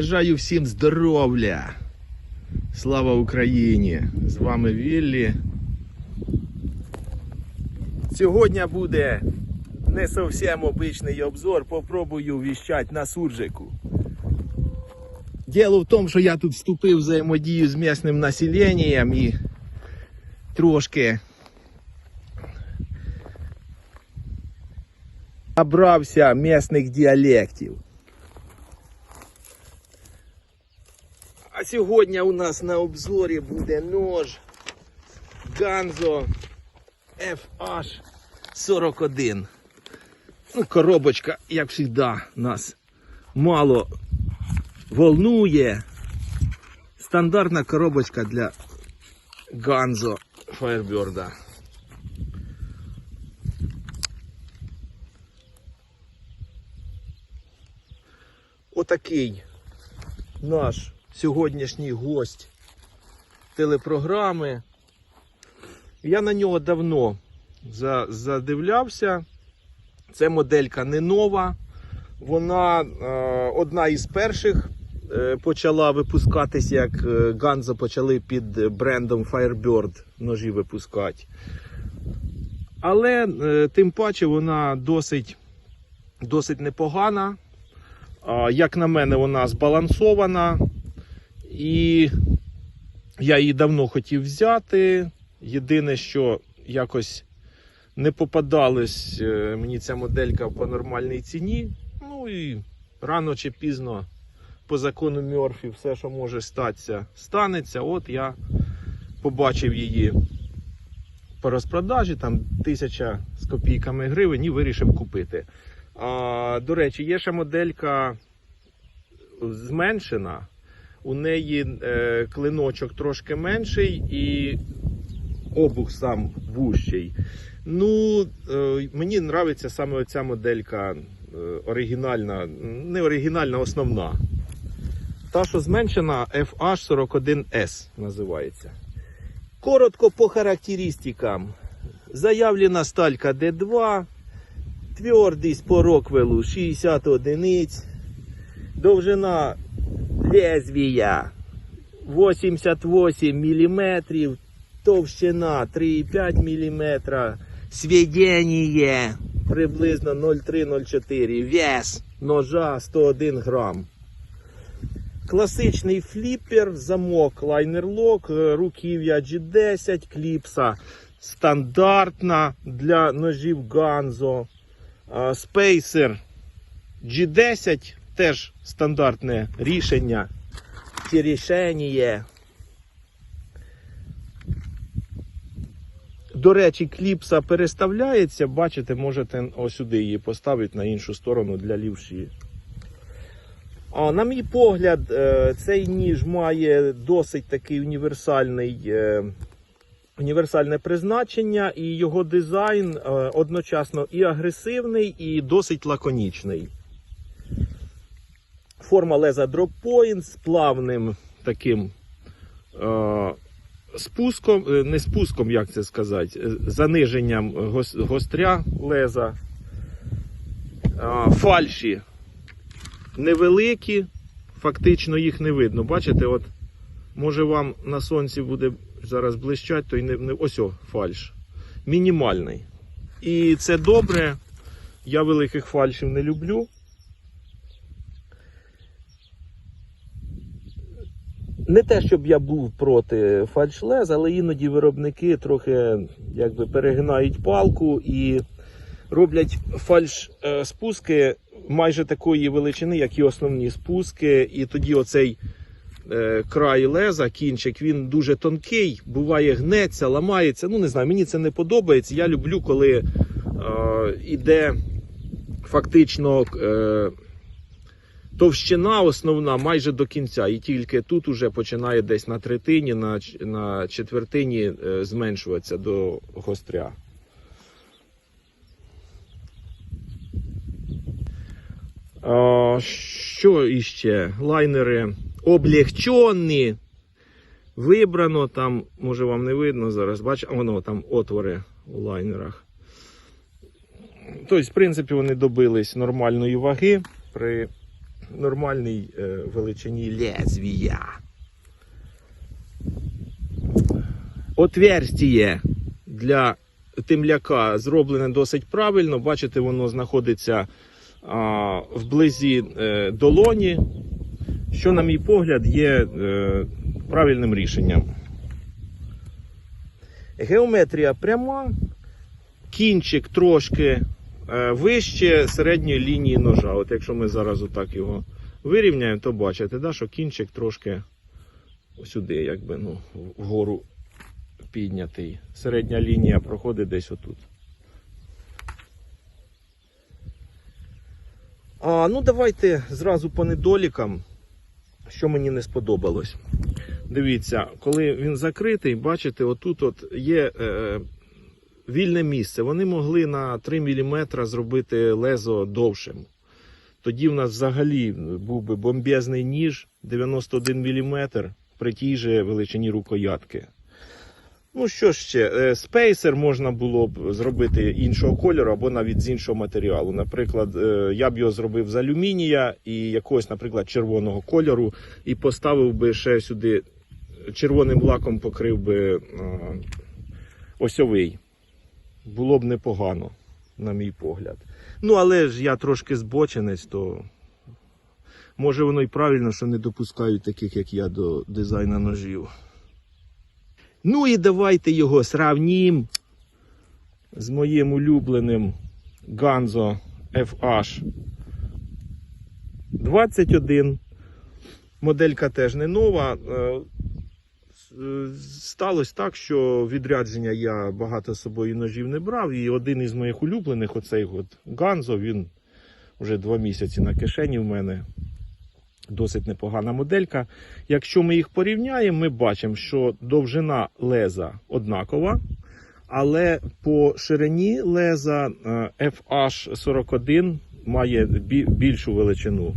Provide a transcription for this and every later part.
Бажаю всім здоров'я. Слава Україні! З вами Віллі. Сьогодні буде не зовсім обичний обзор. Попробую віщати на суржику. Діло в тому, що я тут вступив в взаємодію з місцевим населенням і трошки набрався місних діалектів. Сьогодні у нас на обзорі буде нож Ганзо FH41. Ну, коробочка, як завжди, нас мало волнує. Стандартна коробочка для Ганзо Firebird. Отакий наш сьогоднішній гость телепрограми. Я на нього давно задивлявся. Це моделька не нова. Вона е, одна із перших е, почала випускатись, як е, Ганзо почали під брендом Firebird ножі випускати. Але е, тим паче вона досить, досить непогана. А, Як на мене, вона збалансована. І я її давно хотів взяти. Єдине, що якось не попадалась е, мені ця моделька по нормальній ціні. Ну і рано чи пізно, по закону Мьорфі, все, що може статися, станеться. От я побачив її по розпродажі, там тисяча з копійками гривень і вирішив купити. А, до речі, є ще моделька зменшена. У неї е, клиночок трошки менший і обух сам вущий. Ну, е, мені подобається саме оця моделька е, оригінальна, не оригінальна, основна. Та, що зменшена FH41S називається. Коротко по характеристикам. Заявлена сталька D2, твердість по Роквелу 60 одиниць, довжина лезвія 88 мм, товщина 3,5 мм, сведення приблизно 0,3-0,4, вес ножа 101 грам. Класичний фліппер, замок лайнер-лок, руків'я G10, кліпса стандартна для ножів Ганзо. Спейсер G10 теж стандартне рішення. Ці рішення. До речі, кліпса переставляється. Бачите, можете ось сюди її поставити на іншу сторону для лівші. А, на мій погляд, е, цей ніж має досить такий універсальний, е, універсальне призначення, і його дизайн е, одночасно і агресивний, і досить лаконічний. Форма леза Drop з плавним таким е, спуском, е, не спуском, як це сказати, е, заниженням гостря леза. Е, фальші невеликі, фактично їх не видно. Бачите, от може вам на сонці буде зараз блищать, то й не, не ось о, фальш. Мінімальний. І це добре. Я великих фальшів не люблю. Не те, щоб я був проти фальшлез, але іноді виробники трохи якби перегинають палку і роблять фальш е, спуски майже такої величини, як і основні спуски. І тоді оцей е, край леза, кінчик, він дуже тонкий, буває гнеться, ламається. Ну не знаю, мені це не подобається. Я люблю, коли е, іде фактично. Е, Товщина основна майже до кінця, і тільки тут уже починає десь на третині, на, на четвертині е, зменшуватися до гостря. А, що іще? Лайнери облегчені. Вибрано там, може вам не видно зараз, бачите, воно там отвори у лайнерах. Тобто, в принципі, вони добились нормальної ваги при нормальній е, величині лезвія. Отверстіє для темляка зроблене досить правильно. Бачите, воно знаходиться а, вблизі е, долоні, що, на мій погляд, є е, правильним рішенням. Геометрія пряма, кінчик трошки вище середньої лінії ножа. От якщо ми зараз отак його вирівняємо, то бачите, да, що кінчик трошки сюди, якби ну, вгору піднятий. Середня лінія проходить десь отут. А, ну давайте зразу по недолікам, що мені не сподобалось. Дивіться, коли він закритий, бачите, отут от є е, вільне місце. Вони могли на 3 мм зробити лезо довшим. Тоді в нас взагалі був би бомбезний ніж 91 мм при тій же величині рукоятки. Ну що ще, Е, спейсер можна було б зробити іншого кольору або навіть з іншого матеріалу. Наприклад, е, я б його зробив з алюмінія і якогось, наприклад, червоного кольору, і поставив би ще сюди червоним лаком покрив би е, осьовий. Було б непогано, на мій погляд. Ну, але ж я трошки збоченець, то може воно і правильно, що не допускають таких, як я, до дизайну ножів. Ну і давайте його сравнім з моїм улюбленим Ганзо FH 21. Моделька теж не нова. Е, Сталося так, що відрядження я багато з собою ножів не брав. І один із моїх улюблених, оцей от Ганзо, він вже два місяці на кишені в мене. Досить непогана моделька. Якщо ми їх порівняємо, ми бачимо, що довжина леза однакова, але по ширині леза е, FH41 має більшу величину.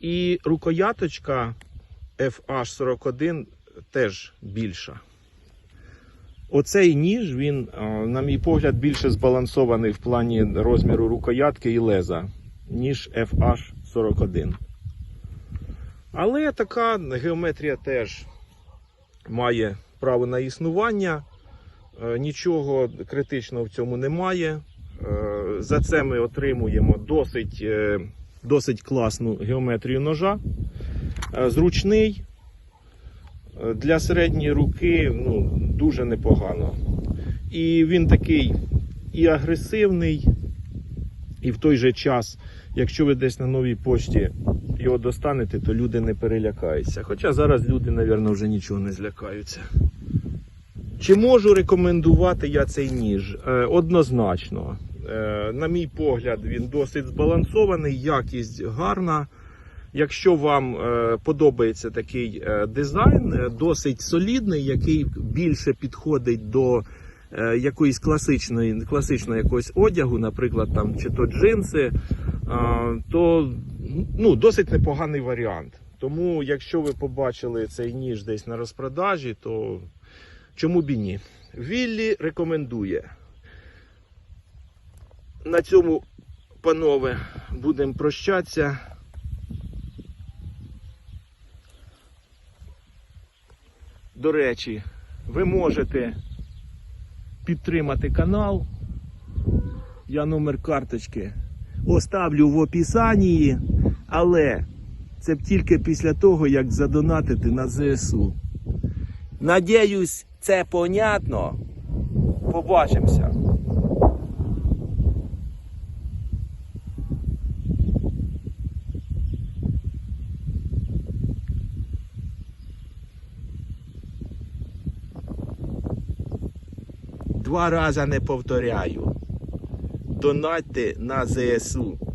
І рукояточка FH41 теж більша. Оцей ніж, він, на мій погляд, більше збалансований в плані розміру рукоятки і леза, ніж FH41. Але така геометрія теж має право на існування. Е, Нічого критичного в цьому немає. Е, За це ми отримуємо досить, е, досить класну геометрію ножа. Зручний. Для середньої руки ну, дуже непогано. І він такий і агресивний, і в той же час, якщо ви десь на новій пошті його достанете, то люди не перелякаються. Хоча зараз люди, мабуть, вже нічого не злякаються. Чи можу рекомендувати я цей ніж? Е, однозначно. Е, на мій погляд, він досить збалансований, якість гарна. Якщо вам е, подобається такий е, дизайн, е, досить солідний, який більше підходить до якоїсь класичної, класичного якогось одягу, наприклад, там чи то джинси, то ну, досить непоганий варіант. Тому, якщо ви побачили цей ніж десь на розпродажі, то чому б і ні? Віллі рекомендує. На цьому, панове, будемо прощатися. До речі, ви можете підтримати канал. Я номер карточки оставлю в описанні, але це тільки після того, як задонатити на ЗСУ. Надіюсь, це понятно. Побачимося. Два рази не повторяю. Донатьте на ЗСУ.